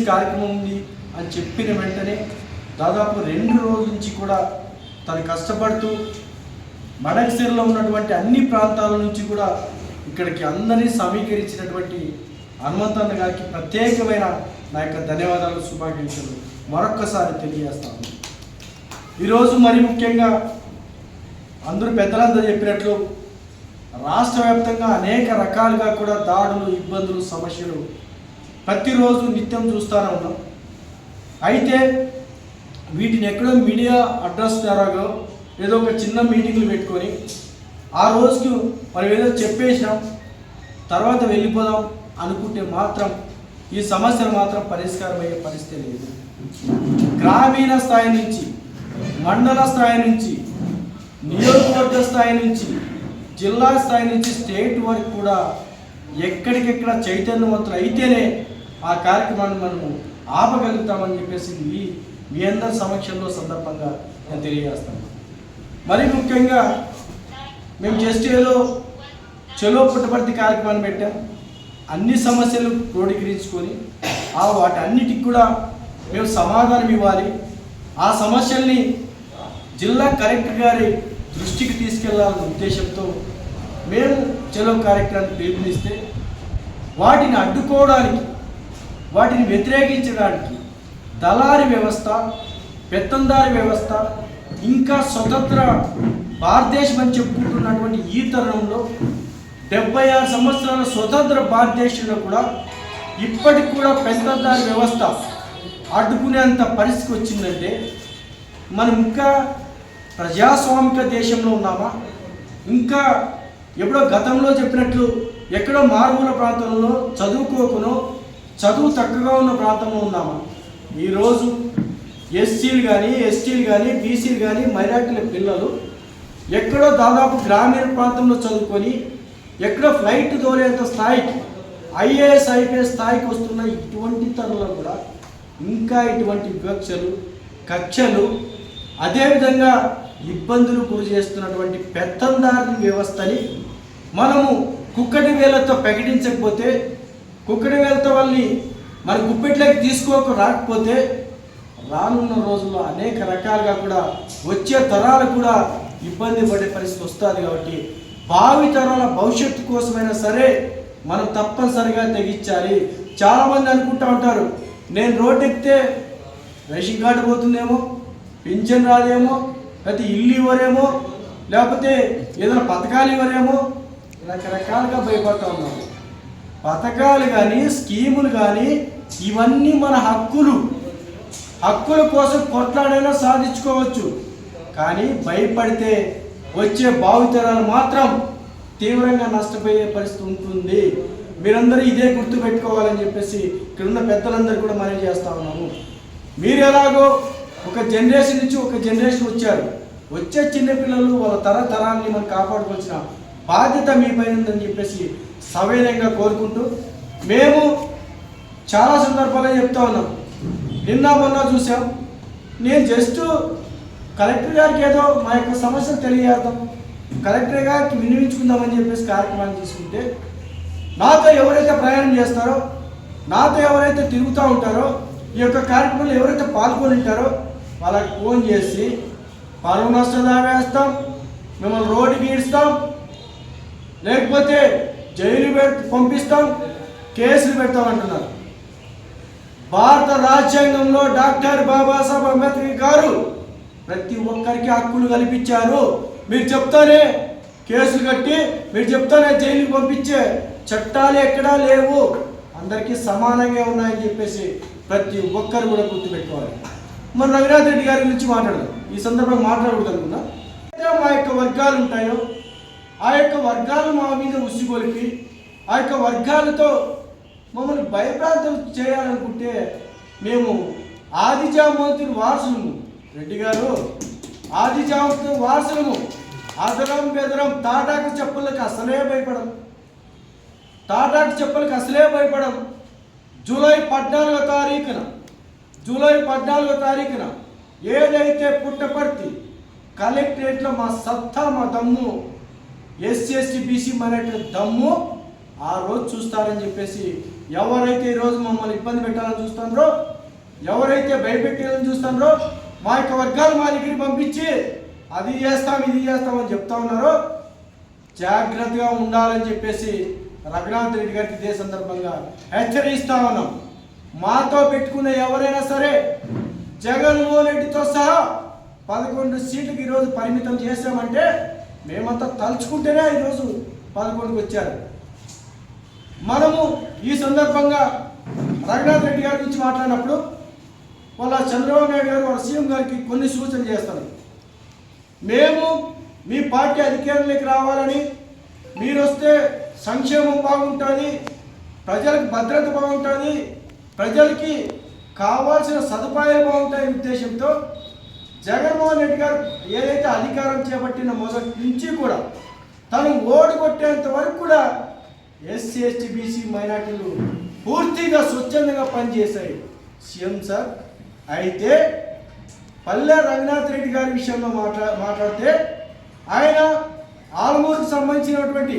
Release కార్యక్రమం ఉంది అని చెప్పిన వెంటనే దాదాపు రెండు రోజుల నుంచి కూడా తను కష్టపడుతూ మడకసిరిలో ఉన్నటువంటి అన్ని ప్రాంతాల నుంచి కూడా ఇక్కడికి అందరినీ సమీకరించినటువంటి హనుమంతన్న గారికి ప్రత్యేకమైన నా యొక్క ధన్యవాదాలు శుభాకాంక్షలు. మరొక్కసారి తెలియజేస్తాను. ఈరోజు మరి ముఖ్యంగా అందరూ పెద్దలందరూ చెప్పినట్లు రాష్ట్ర వ్యాప్తంగా అనేక రకాలుగా కూడా దాడులు ఇబ్బందులు సమస్యలు ప్రతిరోజు నిత్యం చూస్తూనే ఉన్నాం. అయితే వీటిని ఎక్కడో మీడియా అడ్రస్ ద్వారాగో ఏదో ఒక చిన్న మీటింగ్లు పెట్టుకొని ఆ రోజుకి మనం ఏదో చెప్పేసినాం తర్వాత వెళ్ళిపోదాం అనుకుంటే మాత్రం ఈ సమస్యలు మాత్రం పరిష్కారం అయ్యే పరిస్థితి లేదు. గ్రామీణ స్థాయి నుంచి మండల స్థాయి నుంచి నియోజకవర్గ స్థాయి నుంచి జిల్లా స్థాయి నుంచి స్టేట్ వరకు కూడా ఎక్కడికెక్కడ చైతన్యవంతులు అయితేనే ఆ కార్యక్రమాన్ని మనము ఆపగలుగుతామని చెప్పేసి మీ మీ అందరి సమక్షంలో సందర్భంగా నేను తెలియజేస్తాను. మరి ముఖ్యంగా మేము జస్ట్ చెలో పుట్టపర్తి కార్యక్రమాన్ని పెట్టాం. అన్ని సమస్యలు క్రోడీకరించుకొని ఆ వాటి అన్నిటికి కూడా మేము సమాధానం ఇవ్వాలి. ఆ సమస్యల్ని జిల్లా కలెక్టర్ గారి దృష్టికి తీసుకెళ్ళాలన్న ఉద్దేశంతో మేము చెలో కార్యక్రమాన్ని పిలుపునిస్తే వాటిని అడ్డుకోవడానికి వాటిని వ్యతిరేకించడానికి దళారి వ్యవస్థ పెత్తందారి వ్యవస్థ ఇంకా స్వతంత్ర భారతదేశం అని చెప్పుకుంటున్నటువంటి ఈ తరుణంలో డెబ్బై ఆరు సంవత్సరాల స్వతంత్ర భారతదేశంలో కూడా ఇప్పటికి కూడా పెత్తందారి వ్యవస్థ అడ్డుకునేంత పరిస్థితి వచ్చిందంటే మనం ఇంకా ప్రజాస్వామిక దేశంలో ఉన్నామా? ఇంకా ఎప్పుడో గతంలో చెప్పినట్లు ఎక్కడో మారుమూల ప్రాంతంలో చదువుకోకునో చదువు తక్కువగా ఉన్న ప్రాంతంలో ఉన్నాము? ఈరోజు ఎస్సీలు కానీ ఎస్టీలు కానీ బీసీలు కానీ మైనార్టీల పిల్లలు ఎక్కడో దాదాపు గ్రామీణ ప్రాంతంలో చదువుకొని ఎక్కడో ఫ్లైట్ దోలేంత స్థాయికి ఐఏఎస్ ఐపీఎస్ స్థాయికి వస్తున్న ఇటువంటి తరుణంలో కూడా ఇంకా ఇటువంటి వివక్షలు కక్షలు అదేవిధంగా ఇబ్బందులు గురి చేస్తున్నటువంటి పెత్తందారి వ్యవస్థని మనము కుక్కటి వేలతో ప్రకటించకపోతే కుక్కడి వెళ్తే వాళ్ళని మరి గుప్పెట్లోకి తీసుకోక రాకపోతే రానున్న రోజుల్లో అనేక రకాలుగా కూడా వచ్చే తరాలు కూడా ఇబ్బంది పడే పరిస్థితి వస్తుంది కాబట్టి భావి తరాల భవిష్యత్తు కోసమైనా సరే మనం తప్పనిసరిగా తెగించాలి చాలామంది అనుకుంటా ఉంటారు నేను రోడ్డు ఎక్కితే రేషన్ కార్డు పోతుందేమో పింఛన్ రాదేమో లేకపోతే ఇల్లు ఇవ్వరేమో లేకపోతే ఏదైనా పథకాలు ఇవ్వరేమో రకరకాలుగా భయపడతా ఉన్నాము పథకాలు కానీ స్కీములు కానీ ఇవన్నీ మన హక్కులు. హక్కుల కోసం కొట్లాడైనా సాధించుకోవచ్చు. కానీ భయపడితే వచ్చే భావితరాలు మాత్రం తీవ్రంగా నష్టపోయే పరిస్థితి ఉంటుంది. మీరందరూ ఇదే గుర్తు పెట్టుకోవాలని చెప్పేసి ఇక్కడ ఉన్న పెద్దలందరూ కూడా మనం చేస్తా ఉన్నాము. మీరు ఎలాగో ఒక జనరేషన్ నుంచి ఒక జనరేషన్ వచ్చారు. వచ్చే చిన్నపిల్లలు వాళ్ళ తరతరాన్ని మనం కాపాడుకోవాల్సిన బాధ్యత మీ పైన ఉందని చెప్పేసి సవినయంగా కోరుకుంటూ మేము చాలా సందర్భాల్లో చెప్తా ఉన్నాం. నిన్న మొన్న చూసాం. నేను జస్ట్ కలెక్టర్ గారికి ఏదో మా యొక్క సమస్యలు తెలియజేద్దాం. కలెక్టర్ గారికి వినియోగించుకుందామని చెప్పేసి కార్యక్రమాన్ని తీసుకుంటే నాతో ఎవరైతే ప్రయాణం చేస్తారో నాతో ఎవరైతే తిరుగుతూ ఉంటారో ఈ యొక్క కార్యక్రమంలో ఎవరైతే పాల్గొని ఉంటారో వాళ్ళకి ఫోన్ చేసి పరువు నష్టం వేస్తాం మిమ్మల్ని రోడ్డుకి ఈడుస్తాం లేకపోతే జైలు పెట్ పంపిస్తాం కేసులు పెడతాం అంటున్నారు భారత రాజ్యాంగంలో డాక్టర్ బాబాసాహెబ్ అంబేద్కర్ గారు ప్రతి ఒక్కరికి హక్కులు కల్పించారు. మీరు చెప్తానే కేసులు కట్టి మీరు చెప్తానే జైలుకి పంపించే చట్టాలు ఎక్కడా లేవు. అందరికీ సమానంగా ఉన్నాయని చెప్పేసి ప్రతి ఒక్కరు కూడా గుర్తుపెట్టుకోవాలి. మరి రఘునాథ్ రెడ్డి గారి గురించి మాట్లాడదాం. ఈ సందర్భంగా మాట్లాడకూడదు అనుకున్నా మా యొక్క వర్గాలు ఉంటాయో ఆ యొక్క వర్గాలు మా మీద ఉసిగొలిపి ఆ యొక్క వర్గాలతో మమ్మల్ని భయప్రాంతం చేయాలనుకుంటే మేము ఆదిజామంతుని వారసులము. రెడ్డి గారు ఆదిజామంతుని వారసులము. అదరం బెదరం తాటాకు చెప్పులకు అసలే భయపడం. తాటాకు చెప్పులకు అసలే భయపడం. జూలై పద్నాలుగో తారీఖున జూలై పద్నాలుగో తారీఖున ఏదైతే పుట్టపర్తి కలెక్టరేట్లో మా సత్తా మా దమ్ము ఎస్సీ ఎస్టీ బీసీ మైనార్టీ దమ్ము. ఆ రోజు చూస్తారని చెప్పేసి ఎవరైతే ఈరోజు మమ్మల్ని ఇబ్బంది పెట్టాలని చూస్తున్నారో ఎవరైతే భయపెట్టాలని చూస్తున్నారో మా యొక్క వర్గాలు మా దగ్గరికి పంపించి అది చేస్తాం ఇది చేస్తాం అని చెప్తా ఉన్నారో జాగ్రత్తగా ఉండాలని చెప్పేసి రఘునాథ్ రెడ్డి గారికి ఇదే సందర్భంగా హెచ్చరిస్తా ఉన్నాం. మాతో పెట్టుకున్న ఎవరైనా సరే జగన్మోహన్ రెడ్డితో సహా పదకొండు సీట్లకు ఈరోజు పరిమితం చేసామంటే మేమంతా తలుచుకుంటేనే ఈరోజు పదకొండుకు వచ్చారు. మనము ఈ సందర్భంగా రఘునాథ్ రెడ్డి గారి గురించి మాట్లాడినప్పుడు వాళ్ళ చంద్రబాబు నాయుడు గారు వాళ్ళ సీఎం గారికి కొన్ని సూచనలు చేస్తారు మేము మీ పార్టీ అధికారంలోకి రావాలని మీరు వస్తే సంక్షేమం బాగుంటుంది ప్రజలకు భద్రత బాగుంటుంది ప్రజలకి కావాల్సిన సదుపాయాలు బాగుంటాయి ఉద్దేశంతో జగన్మోహన్ రెడ్డి గారు ఏదైతే అధికారం చేపట్టిన మొదటి నుంచి కూడా తను ఓడిగొట్టేంత వరకు కూడా ఎస్సీ ఎస్టీ బీసీ మైనార్టీలు పూర్తిగా స్వచ్ఛందంగా పనిచేశాయి. సీఎం సార్ అయితే పల్లె రంగనాథ్ రెడ్డి గారి విషయంలో మాట్లా మాట్లాడితే ఆయన ఆలమూరుకు సంబంధించినటువంటి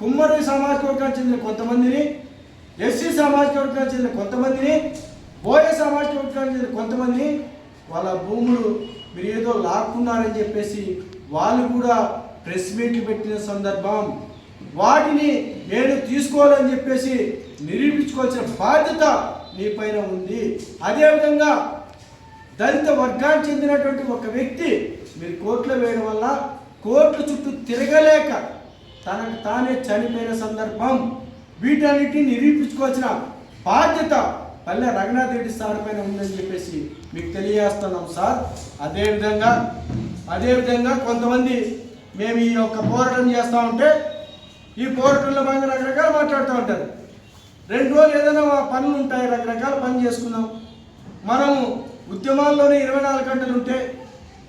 కుమ్మరి సామాజిక వర్గానికి చెందిన కొంతమందిని ఎస్సీ సామాజిక వర్గానికి చెందిన కొంతమందిని బోయ సామాజిక వర్గానికి చెందిన కొంతమందిని వాళ్ళ భూములు మీరు ఏదో లాక్కున్నారని చెప్పేసి వాళ్ళు కూడా ప్రెస్ మీట్లు పెట్టిన సందర్భం వాటిని నేను తీసుకోవాలని చెప్పేసి నిరూపించుకోవాల్సిన బాధ్యత నీ పైన ఉంది. అదేవిధంగా దళిత వర్గానికి చెందినటువంటి ఒక వ్యక్తి మీరు కోర్టులో వేయడం వల్ల కోర్టు చుట్టూ తిరగలేక తనకు తానే చనిపోయిన సందర్భం వీటన్నిటిని నిరూపించుకోవాల్సిన బాధ్యత పల్లె రఘునాథ్ రెడ్డి సార్ పైన ఉందని చెప్పేసి మీకు తెలియజేస్తున్నాం సార్. అదేవిధంగా అదేవిధంగా కొంతమంది మేము ఈ యొక్క పోరాటం చేస్తూ ఉంటే ఈ పోరాటంలో భాగంగా రకరకాలు మాట్లాడుతూ ఉంటారు. రెండు రోజులు ఏదైనా పనులు ఉంటాయి రకరకాల పని చేసుకున్నాం మనము ఉద్యమాల్లోనే ఇరవై నాలుగు గంటలు ఉంటే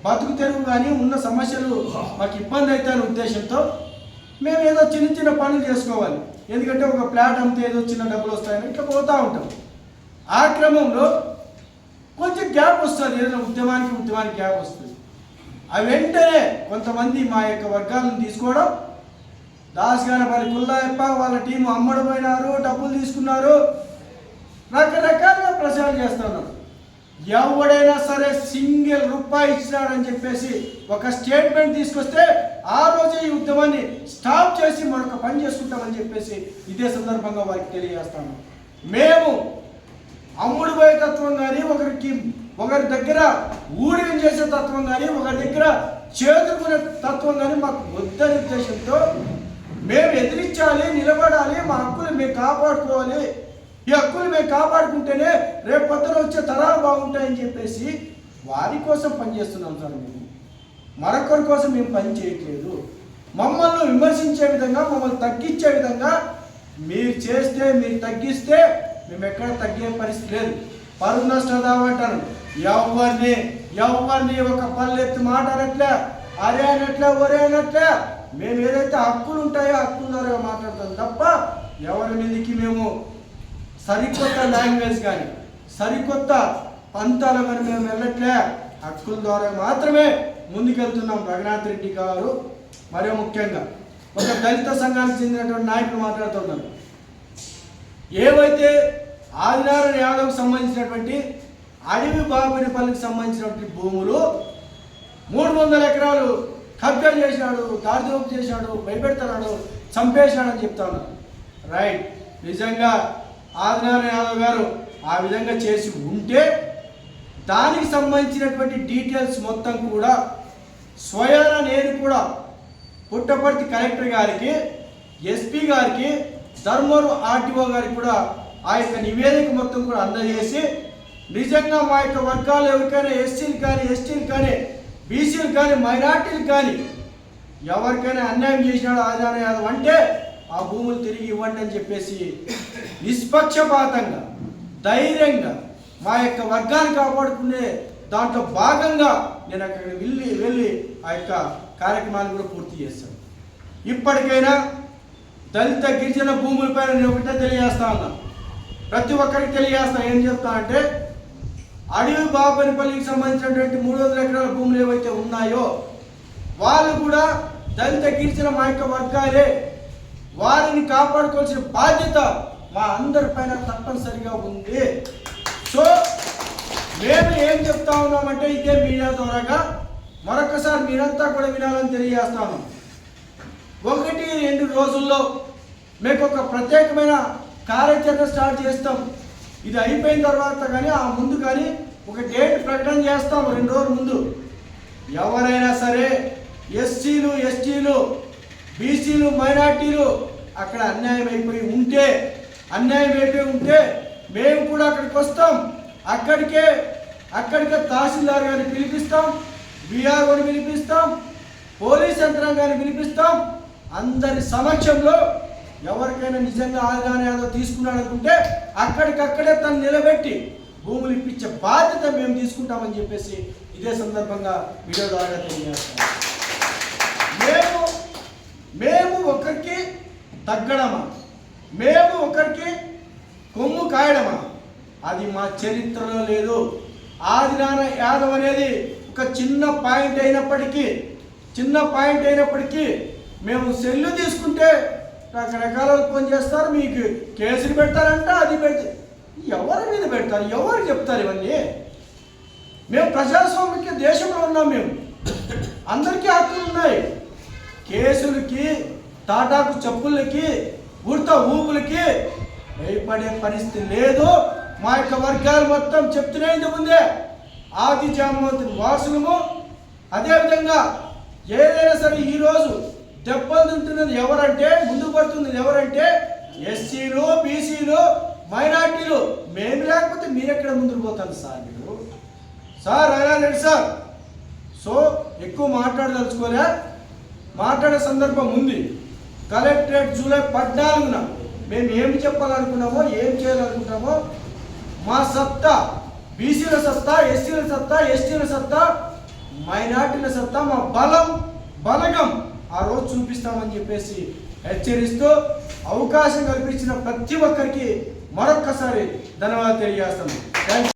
బతుకు తెరువు కానీ ఉన్న సమస్యలు మాకు ఇబ్బంది అవుతాయి అనే ఉద్దేశంతో మేము ఏదో చిన్న చిన్న పనులు చేసుకోవాలి. ఎందుకంటే ఒక ప్లాట్ అమ్మితే ఏదో చిన్న డబ్బులు వస్తాయని ఇట్లా పోతూ ఉంటాం. ఆ క్రమంలో గ్యాప్ వస్తుంది ఏదైనా ఉద్యమానికి ఉద్యమానికి గ్యాప్ వస్తుంది. అవి వెంటనే కొంతమంది మా యొక్క వర్గాలను తీసుకోవడం దాసగానపల్లి కుల్లాయప్ప వాళ్ళ టీం అమ్మడం పోయినారు డబ్బులు తీసుకున్నారు రకరకాలుగా ప్రచారం చేస్తున్నారు ఎవడైనా సరే సింగిల్ రూపాయి ఇచ్చినాడని చెప్పేసి ఒక స్టేట్మెంట్ తీసుకొస్తే ఆ రోజే ఈ ఉద్యమాన్ని స్టాప్ చేసి మరొక పని చేసుకుంటామని చెప్పేసి ఇదే సందర్భంగా వారికి తెలియజేస్తాను మేము అమ్ముడు పోయే తత్వం కానీ ఒకరికి ఒకరి దగ్గర ఊడిగం చేసే తత్వం కానీ ఒకరి దగ్గర చేతుకునే తత్వం కానీ మాకు వద్దని ఉద్దేశంతో మేము ఎదిరించాలి నిలబడాలి మా హక్కులు మేము కాపాడుకోవాలి. ఈ హక్కులు మేము కాపాడుకుంటేనే రేపు పొద్దున వచ్చే తరాలు బాగుంటాయని చెప్పేసి వారి కోసం పనిచేస్తున్నాం సార్ మేము. మరొకరి కోసం మేము పని చేయట్లేదు. మమ్మల్ని విమర్శించే విధంగా మమ్మల్ని తగ్గించే విధంగా మీరు చేస్తే మీరు తగ్గిస్తే మేము ఎక్కడ తగ్గే పరిస్థితి లేదు. పరువు నష్టదాం అంటారు ఎవరిని ఎవరిని ఒక పల్లెత్తి మాట అనట్లే అరే అనట్లే ఒరే అనట్లే మేము ఏదైతే హక్కులు ఉంటాయో హక్కుల ద్వారా మాట్లాడతాం తప్ప ఎవరి మీదకి మేము సరికొత్త లాంగ్వేజ్ కానీ సరికొత్త పంతాలు కానీ మేము వెళ్ళట్లే హక్కుల ద్వారా మాత్రమే ముందుకెళ్తున్నాం రఘునాథ్ రెడ్డి గారు. మరే ముఖ్యంగా ఒక దళిత సంఘానికి చెందినటువంటి నాయకులు మాట్లాడుతున్నారు ఏవైతే ఆదినారాయణ యాదవ్కి సంబంధించినటువంటి అడవి బాబునిపల్లికి సంబంధించినటువంటి భూములు మూడు వందల ఎకరాలు కబ్జా చేశాడు దారిదోపు చేశాడు భయపెడుతున్నాడు చంపేశాడని చెప్తాను రైట్ నిజంగా ఆదినారాయణ యాదవ్ గారు ఆ విధంగా చేసి ఉంటే దానికి సంబంధించినటువంటి డీటెయిల్స్ మొత్తం కూడా స్వయాన నేను కూడా పుట్టపర్తి కలెక్టర్ గారికి ఎస్పీ గారికి ధర్మవరం ఆర్టీఓ గారికి కూడా ఆ యొక్క నివేదిక మొత్తం కూడా అందజేసి నిజంగా మా యొక్క వర్గాలు ఎవరికైనా ఎస్సీలు కానీ ఎస్టీలు కానీ బీసీలు కానీ మైనార్టీలు కానీ ఎవరికైనా అన్యాయం చేసినాడు ఆదాన యాదవ్ అంటే ఆ భూములు తిరిగి ఇవ్వండి అని చెప్పేసి నిష్పక్షపాతంగా ధైర్యంగా మా యొక్క వర్గాన్ని కాపాడుకునే దాంట్లో భాగంగా నేను అక్కడికి వెళ్ళి వెళ్ళి ఆ యొక్క కార్యక్రమాన్ని కూడా పూర్తి చేస్తాను. ఇప్పటికైనా దళిత గిరిజన భూములపైన నేను ఒకటే తెలియజేస్తా ఉన్నాను ప్రతి ఒక్కరికి తెలియజేస్తా ఏం చెప్తా అంటే అడవి బాబనిపల్లికి సంబంధించినటువంటి మూడు వందల ఎకరాల భూములు ఏవైతే ఉన్నాయో వాళ్ళు కూడా దళిత గిరిజన మా యొక్క వర్గాలే. వారిని కాపాడుకోవాల్సిన బాధ్యత మా అందరి పైన తప్పనిసరిగా ఉంది. సో మేము ఏం చెప్తా ఉన్నామంటే ఇదే మీడియా ద్వారాగా మరొకసారి మీరంతా కూడా వినాలని తెలియజేస్తాను. ఒకటి రెండు రోజుల్లో మీకు ఒక ప్రత్యేకమైన కార్యాచరణ స్టార్ట్ చేస్తాం. ఇది అయిపోయిన తర్వాత కానీ ఆ ముందు కానీ ఒక డేట్ ప్రకటన చేస్తాం రెండు రోజుల ముందు. ఎవరైనా సరే ఎస్సీలు ఎస్టీలు బీసీలు మైనార్టీలు అక్కడ అన్యాయం అయిపోయి ఉంటే అన్యాయం అయిపోయి ఉంటే మేము కూడా అక్కడికి వస్తాం. అక్కడికే అక్కడికే తహసీల్దార్ గారిని పిలిపిస్తాం బీఆర్ఓని పిలిపిస్తాం పోలీస్ యంత్రాంగాన్ని పిలిపిస్తాం. అందరి సమక్షంలో ఎవరికైనా నిజంగా ఆదాయం ఏదో తీసుకున్నాడు అనుకుంటే అక్కడికక్కడే తను నిలబెట్టి భూములు ఇప్పించే బాధ్యత మేము తీసుకుంటామని చెప్పేసి ఇదే సందర్భంగా వీడియో ద్వారా తెలియజేస్తాం మేము మేము ఒకరికి తగ్గడమా? మేము ఒకరికి కొమ్ము కాయడమా? అది మా చరిత్రలో లేదు. ఆదినాన యాదవ్ అనేది ఒక చిన్న పాయింట్ అయినప్పటికీ చిన్న పాయింట్ అయినప్పటికీ మేము సెల్లు తీసుకుంటే రకరకాల పని చేస్తారు మీకు కేసులు పెడతారంట అది పెడితే ఎవరి మీద పెడతారు? ఎవరు చెప్తారు ఇవన్నీ? మేము ప్రజాస్వామిక దేశంలో ఉన్నాం మేము. అందరికీ హక్కులు ఉన్నాయి. కేసులకి తాటాకు చెప్పులకి ఉడత ఊపులకి భయపడే పరిస్థితి లేదు. మా యొక్క వర్గాలు మొత్తం చెప్తూనే ముందే ఆది జామవంతుని వాసులము. అదేవిధంగా ఏదైనా సరే ఈరోజు దెబ్బలు తింటున్నది ఎవరంటే ముందు పడుతున్నది ఎవరంటే ఎస్సీలు బీసీలు మైనార్టీలు. మేము లేకపోతే మీరు ఎక్కడ ముందుకు పోతాను సార్ మీరు? సార్ అయినా రెడ్డి సార్. సో ఎక్కువ మాట్లాడదలుచుకోలే. మాట్లాడే సందర్భం ఉంది. కలెక్టరేట్ జూలై పద్నాలుగున మేము ఏమి చెప్పాలనుకున్నామో ఏం చేయాలనుకుంటామో మా సత్తా బీసీల సత్తా ఎస్సీల సత్తా ఎస్టీల సత్తా మైనార్టీల సత్తా మా బలం బలగం ఆ రోజు చూపిస్తామని చెప్పేసి హెచ్చరిస్తూ అవకాశం కల్పించిన ప్రతి ఒక్కరికి మరొక్కసారి ధన్యవాదాలు తెలియజేస్తాను థ్యాంక్